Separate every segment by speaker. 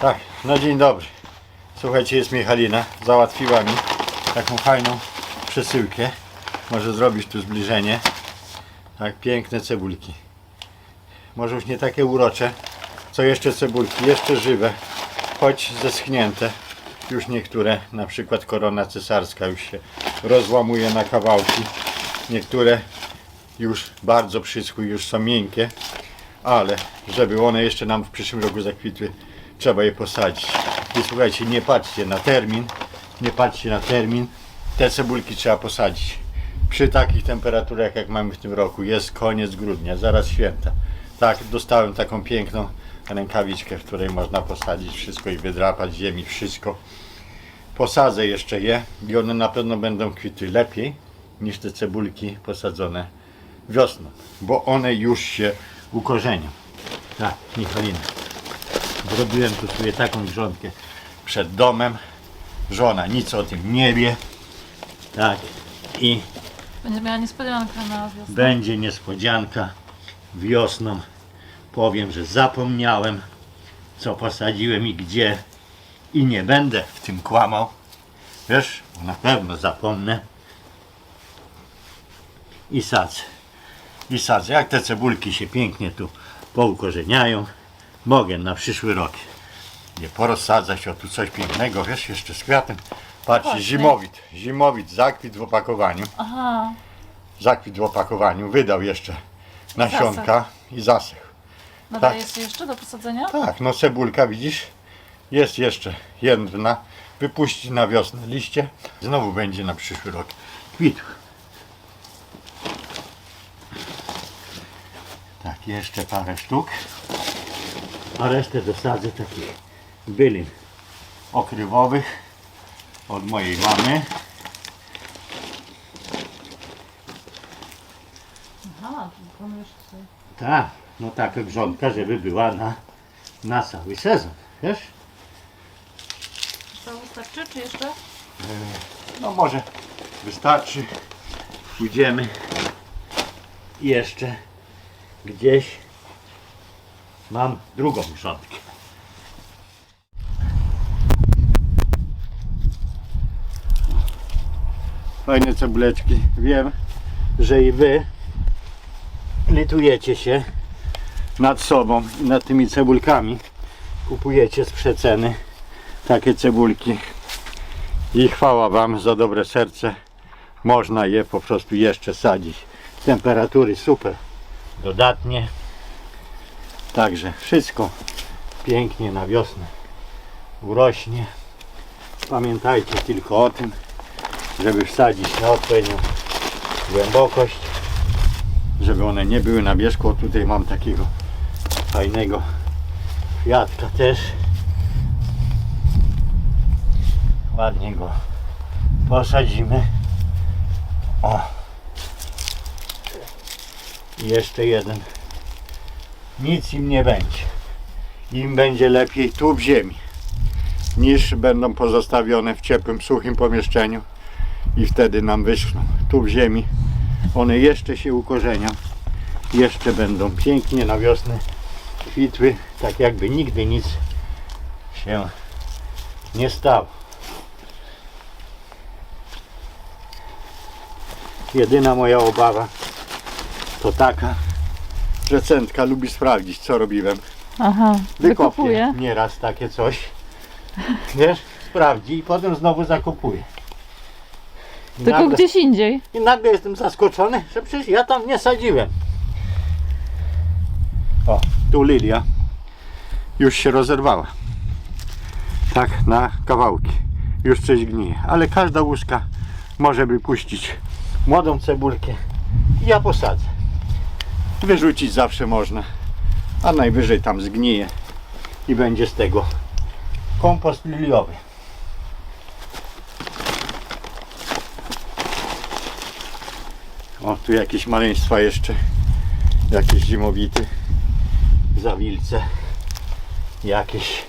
Speaker 1: Tak, no dzień dobry. Słuchajcie, jest Michalina. Załatwiła mi taką fajną przesyłkę. Może zrobić tu zbliżenie. Tak, piękne cebulki. Może już nie takie urocze, co jeszcze cebulki, jeszcze żywe, choć zeschnięte. Już niektóre, na przykład korona cesarska już się rozłamuje na kawałki. Niektóre już bardzo przyschły, już są miękkie, ale żeby one jeszcze nam w przyszłym roku zakwitły, trzeba je posadzić. I słuchajcie, nie patrzcie na termin, nie patrzcie na termin, te cebulki trzeba posadzić. Przy takich temperaturach jak mamy w tym roku, jest koniec grudnia, zaraz święta. Tak, dostałem taką piękną rękawiczkę, w której można posadzić wszystko i wydrapać ziemi, wszystko. Posadzę jeszcze je i one na pewno będą kwitły lepiej niż te cebulki posadzone wiosną, bo one już się ukorzenią. Tak, Michalina. Zrobiłem tu sobie taką grządkę przed domem. Żona nic o tym nie wie. Tak. I
Speaker 2: Będzie miała niespodziankę na wiosnę.
Speaker 1: będzie niespodzianka wiosną. Powiem, że zapomniałem, co posadziłem i gdzie. I nie będę w tym kłamał. Wiesz, bo na pewno zapomnę. I sadzę. I sadzę. Jak te cebulki się pięknie tu poukorzeniają, mogę na przyszły rok je porozsadzać. O tu coś pięknego, wiesz, jeszcze z kwiatem. Patrzcie,
Speaker 2: Właśnie.
Speaker 1: zimowit. Zimowit, zakwit w opakowaniu
Speaker 2: Aha,
Speaker 1: zakwit w opakowaniu, wydał jeszcze nasionka i zasych.
Speaker 2: nadaje się jeszcze do posadzenia?
Speaker 1: Tak, no cebulka widzisz, jest jeszcze jedna, wypuści na wiosnę liście, znowu będzie na przyszły rok kwitł. Tak, jeszcze parę sztuk, a resztę dosadzę takich bylin okrywowych od mojej mamy.
Speaker 2: Aha, tutaj.
Speaker 1: Tak, no taka grządka, żeby była na, na cały sezon, wiesz?
Speaker 2: To wystarczy, czy jeszcze?
Speaker 1: No może wystarczy. Pójdziemy jeszcze gdzieś. Mam drugą grządkę. Fajne cebuleczki. Wiem, że i wy litujecie się nad sobą i nad tymi cebulkami. Kupujecie z przeceny takie cebulki i chwała Wam za dobre serce. Można je po prostu jeszcze sadzić. Temperatury super, dodatnie. Także wszystko pięknie na wiosnę urośnie. Pamiętajcie tylko o tym, żeby wsadzić na odpowiednią głębokość, żeby one nie były na wierzchu. Tutaj mam takiego fajnego kwiatka też. Ładnie go posadzimy. O. I jeszcze jeden. Nic im nie będzie. Im będzie lepiej tu w ziemi, niż będą pozostawione w ciepłym, suchym pomieszczeniu i wtedy nam wyschną. Tu w ziemi one jeszcze się ukorzenią, jeszcze będą pięknie na wiosnę kwitły, tak jakby nigdy nic się nie stało. Jedyna moja obawa to taka, że centka lubi sprawdzić, co robiłem.
Speaker 2: Aha, wykopuje.
Speaker 1: nieraz takie coś. Wiesz, sprawdzi i potem znowu zakupuje. I
Speaker 2: Tylko
Speaker 1: nagle,
Speaker 2: gdzieś indziej.
Speaker 1: I nagle jestem zaskoczony, że przecież ja tam nie sadziłem. O, tu lilia już się rozerwała. Tak, na kawałki. Już coś gnije. Ale każda łuska może wypuścić młodą cebulkę i ja posadzę. Wyrzucić zawsze można, a najwyżej tam zgnije i będzie z tego kompost liliowy. O, tu jakieś maleństwa jeszcze. Jakieś zimowity. Zawilce. Jakieś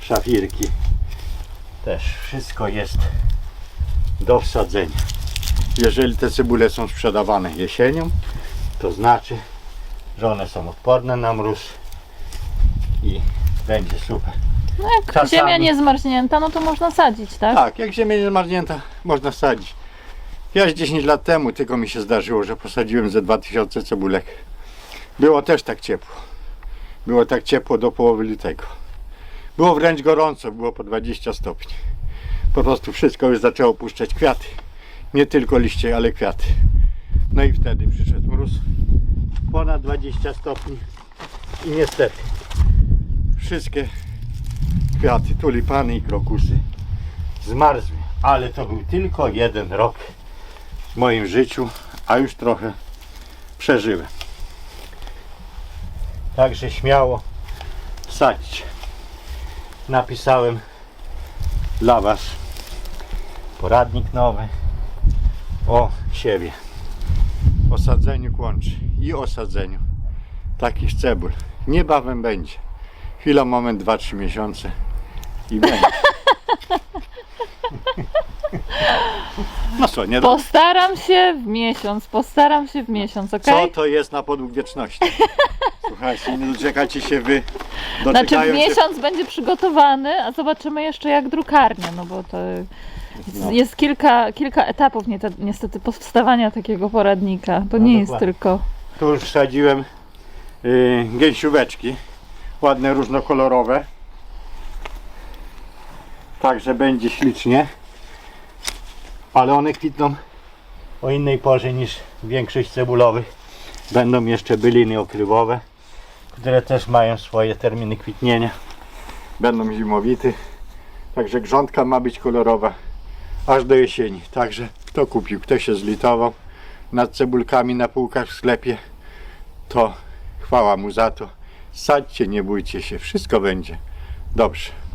Speaker 1: szafirki. Też wszystko jest do wsadzenia. Jeżeli te cebule są sprzedawane jesienią, to znaczy, że one są odporne na mróz i będzie super.
Speaker 2: No jak
Speaker 1: Czasami-
Speaker 2: ziemia nie zmarznięta, no to można sadzić, tak?
Speaker 1: Tak, jak ziemia nie zmarznięta, można sadzić. Ja 10 lat temu tylko mi się zdarzyło, że posadziłem ze 2000 cebulek. Było też tak ciepło. Było tak ciepło do połowy lutego. Było wręcz gorąco, było po 20 stopni. Po prostu wszystko już zaczęło puszczać kwiaty. Nie tylko liście, ale kwiaty. No i wtedy przyszedł mróz. Ponad 20 stopni. I niestety wszystkie kwiaty, tulipany i krokusy zmarzły. Ale to był tylko jeden rok w moim życiu, a już trochę przeżyłem. Także śmiało sadźcie. Napisałem dla Was poradnik nowy o siewie, o sadzeniu kłączy i o sadzeniu takich cebul. Niebawem będzie. Chwila, moment, 2-3 miesiące i będzie. No co, nie do...
Speaker 2: Postaram się w miesiąc, postaram się w miesiąc,
Speaker 1: Co
Speaker 2: okej?
Speaker 1: to jest na podług wieczności? Słuchajcie, nie doczekacie się wy.
Speaker 2: Znaczy w
Speaker 1: Doczekają się...
Speaker 2: miesiąc będzie przygotowany, a zobaczymy jeszcze jak drukarnia, no bo to
Speaker 1: No.
Speaker 2: jest kilka, kilka etapów nie, niestety powstawania takiego poradnika. To
Speaker 1: No
Speaker 2: nie jest tylko...
Speaker 1: Tu już sadziłem y, gęsióweczki, ładne, różnokolorowe. Także będzie ślicznie. Ale one kwitną o innej porze niż większość cebulowych. Będą jeszcze byliny okrywowe, które też mają swoje terminy kwitnienia. Będą zimowity. Także grządka ma być kolorowa aż do jesieni. Także kto kupił, kto się zlitował nad cebulkami na półkach w sklepie, to chwała mu za to. Sadźcie, nie bójcie się, wszystko będzie dobrze.